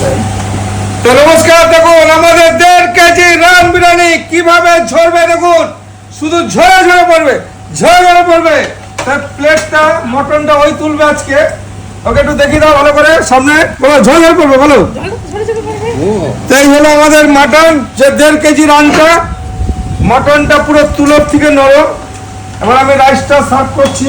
তো নমস্কার দেখুন আমাদের দেড় কেজি রান বিরিয়ানি কীভাবে ঝরবে দেখুন। শুধু ঝরে ঝরে পড়বে ঝরে ঝরে পড়বে। তার প্লেটটা মটনটা ওই তুলবে আজকে। ওকে একটু দেখিয়ে দাও ভালো করে সামনে। বলো ঝরে ঝরে পড়বে বলো। তাই হলো আমাদের মাটন যে দেড় কেজি রানটা মটনটা পুরো তুলোর থেকে নরম। এবার আমি রাইসটা সার্ভ করছি।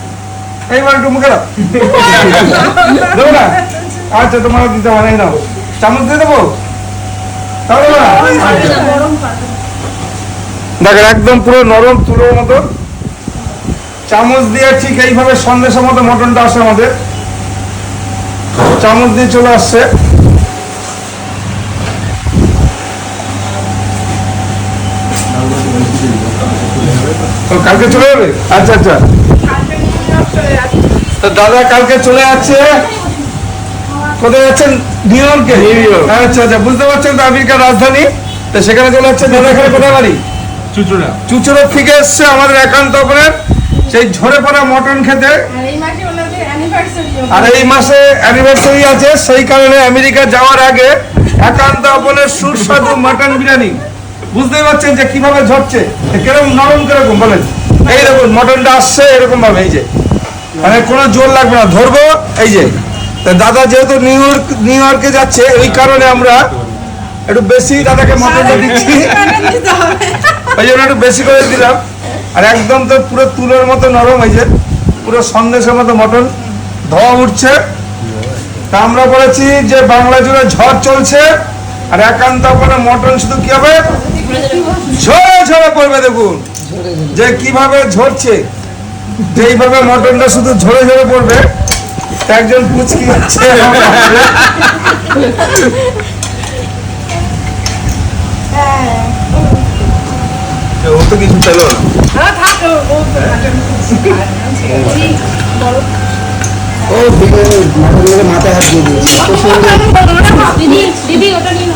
আচ্ছা তোমার দিতে না নাও। চামচ দিয়ে দেবো? দেখেন একদম পুরো নরম তুলোর মতো। চামচ দিয়ে ঠিক এইভাবে সন্দেশের মতো মটনটা আসে আমাদের। চামচ দিয়ে চলে আসছে। কালকে চলে যাবে? আচ্ছা আচ্ছা। তো দাদা কালকে চলে যাচ্ছে। কোথায় যাচ্ছেন? নিউ ইয়র্কে আচ্ছা আচ্ছা বুঝতে পারছেন তো আমেরিকার রাজধানী? তো সেখানে চলে যাচ্ছে দাদা এখানে কোথায় বাড়ি? চুচুড়া। চুচুড়ো থেকে এসছে আমাদের একান্ত অপরের সেই ঝরে পড়া মটন খেতে। আর এই মাসে অ্যানিভার্সারি আর এই মাসে অ্যানিভার্সারি আছে সেই কারণে আমেরিকা যাওয়ার আগে একান্ত অপনের সুস্বাদু মটন বিরিয়ানি। বুঝতেই পারছেন যে কীভাবে ঝরছে? কীরকম নরম কীরকম বলেন। এই দেখুন মটনটা আসছে এরকম ভাবে এই যে। মানে কোনো জোর লাগবে না। ধরবো এই যে তা দাদা যেহেতু নিউ ইয়র্ক নিউ ইয়র্কে যাচ্ছে এই কারণে আমরা একটু বেশি দাদাকে মটনটা দিচ্ছি। ওই জন্য একটু বেশি করে দিলাম। আর একদম তো পুরো তুলোর মতো নরম হয়েছে পুরো সন্দেশের মতো মটন। ধোয়া উঠছে। তা আমরা বলেছি যে বাংলা জুড়ে ঝড় চলছে আর একান্ত করে মটন শুধু কি হবে? ঝরে ঝরে পড়বে দেখুন। যে কীভাবে ঝরছে। যেইভাবে মটনটা শুধু ঝরে ঝরে পড়বে একজন পুচকি হচ্ছে ও তো কিছু পেল না। হ্যাঁ ও মাথায় হাত দিয়ে দিয়েছে। দিদি দিদি ওটা নিয়ে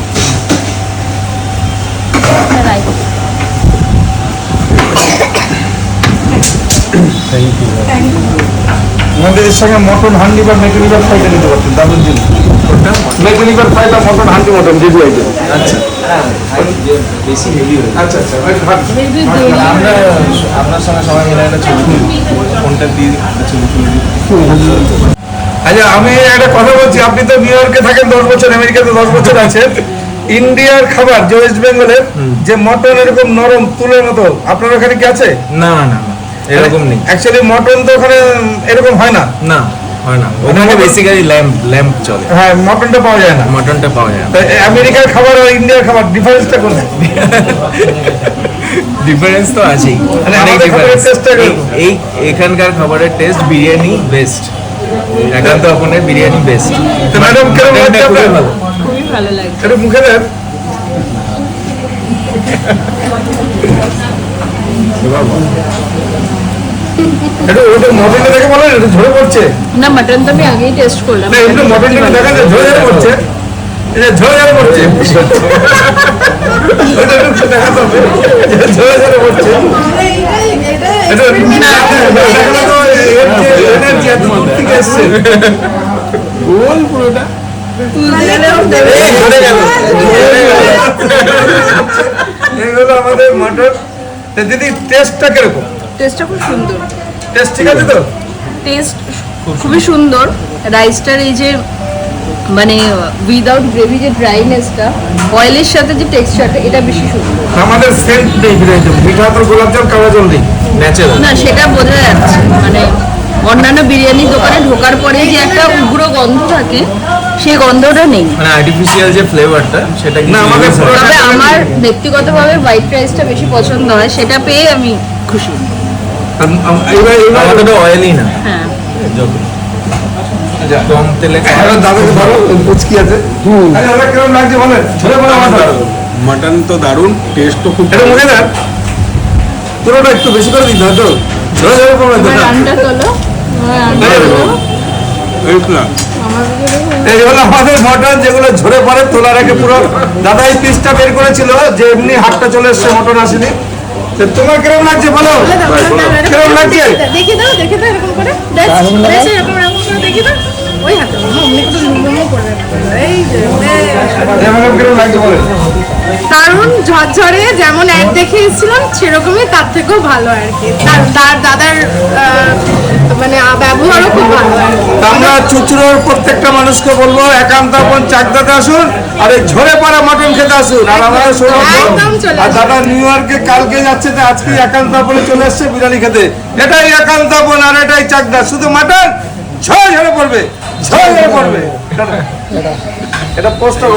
নাও। আমাদের সঙ্গে মটন হান্ডি বা মেকানিক্যাল ফ্রাইটা নিতে পারতেন ফ্রাই বা মটন হান্ডি মটন আইটেম আচ্ছা। বেশি হেভি আচ্ছা আচ্ছা আমরা আপনার সঙ্গে সবাই মিলে একটা ছবি ফোনটা দিয়ে ছবি তুলে? দিই আচ্ছা আমি একটা কথা বলছি আপনি তো নিউ ইয়র্কে থাকেন দশ বছর আমেরিকাতে দশ বছর আছেন। ইন্ডিয়ার খাবার যে ওয়েস্ট বেঙ্গলের যে মটন এরকম নরম তুলোর মতো আপনার ওখানে কি আছে? না না না। এরকম নেই। অ্যাকচুয়ালি মটন তো ওখানে এরকম হয় না। না হয় না। ওখানে বেসিক্যালি ল্যাম্প ল্যাম্প চলে। হ্যাঁ মটনটা পাওয়া যায় না। মটনটা পাওয়া যায় না। আমেরিকার খাবার আর ইন্ডিয়ার খাবার ডিফারেন্সটা কোথায় ডিফারেন্স তো আছেই। মানে অনেক এই- এখানকার খাবারের টেস্ট বিরিয়ানি বেস্ট একান্ত আপনার বিরিয়ানি বেস্ট তো ম্যাডাম কেমন লাগছে আপনার? খুবই ভালো লাগছে। একটু মুখে দেন। একটু ওটা মটনটা দেখে বলেন একটু ঝরে পড়ছে না মাটন তো আমি আগেই টেস্ট করলাম না এমনি মটনটা দেখা যায় ঝরে ঝরে পড়ছে এটা ঝরে ঝরে পড়ছে ওটা একটু দেখাতে হবে ঝরে ঝরে পড়ছে এটা না দেখালে তো এর যে এনার্জি এত থেকে এসছে গোল পুরোটা এই ঝরে গেল এই হলো আমাদের মটন দিদি টেস্টটা কীরকম টেস্টটা খুব সুন্দর টেস্ট ঠিক আছে তো? টেস্ট খুবই সুন্দর। রাইসটার এই যে মানে উইদাউট গ্রেভি যে ড্রাইনেসটা অয়েলের সাথে যে টেক্সচারটা এটা বেশি সুন্দর। আমাদের সেন্ট নেই মিঠা তো গোলাপ জাম কালো জল নেই। ন্যাচারাল না সেটা বোঝা যাচ্ছে। মানে অন্যান্য বিরিয়ানির দোকানে ঢোকার পরে যে একটা উগ্র গন্ধ থাকে সেই গন্ধটা নেই। মানে আর্টিফিশিয়াল যে ফ্লেভারটা সেটা না, আমাদের তবে আমার ব্যক্তিগতভাবে হোয়াইট রাইসটা বেশি পছন্দ হয় সেটা পেয়ে আমি খুশি। অয়েলি না। হ্যাঁ। কম তেলে দাদাকে ধরো পুচকি আছে। আরে দাদা কীরকম লাগছে বলেন? ঝরে পড়া মাথা মাটন তো দারুণ টেস্ট তো খুব এটা মুখে দেন। পুরোটা একটু বেশি করে দিতে ঝরে ঝরে পড়বে তো তোলো এই হলো আমাদের মটন যেগুলো ঝরে পড়ে তোলার আগে পুরো দাদা এই পিসটা বের করেছিল যে এমনি হাতটা চলে এসছে মটন আসেনি। তোমার লাগছে বলো? লাগছে? দেখি দাও দেখি দাও এরকম করে। দেখ দারুণ না? দেখ এরকম এরকম করে দেখি দাও ওই হাতে অমনি একটু নিমো করবে এই যে এরকম কীরকম লাগছে বলেন দারুণ ঝরঝরে যেমন এক দেখে এসেছিলাম সেরকমই তার থেকেও ভালো আর কি। তার তার দাদার মানে ব্যবহারও খুব ভালো। আমরা চুচুড়োর প্রত্যেকটা মানুষকে বলব একান্ত আপন চাকদাতে আসুন আর এই ঝরে পড়া মটন খেতে আসুন আর আমরা সৌরভ আর দাদা নিউ ইয়র্কে কালকে যাচ্ছে তো আজকে একান্ত আপনে চলে এসছে বিরিয়ানি খেতে। এটাই একান্ত আপন আর এটাই চাকদা শুধু মাটন ঝরে ঝরে পড়বে ঝরে ঝরে পড়বে। এটা পোস্টার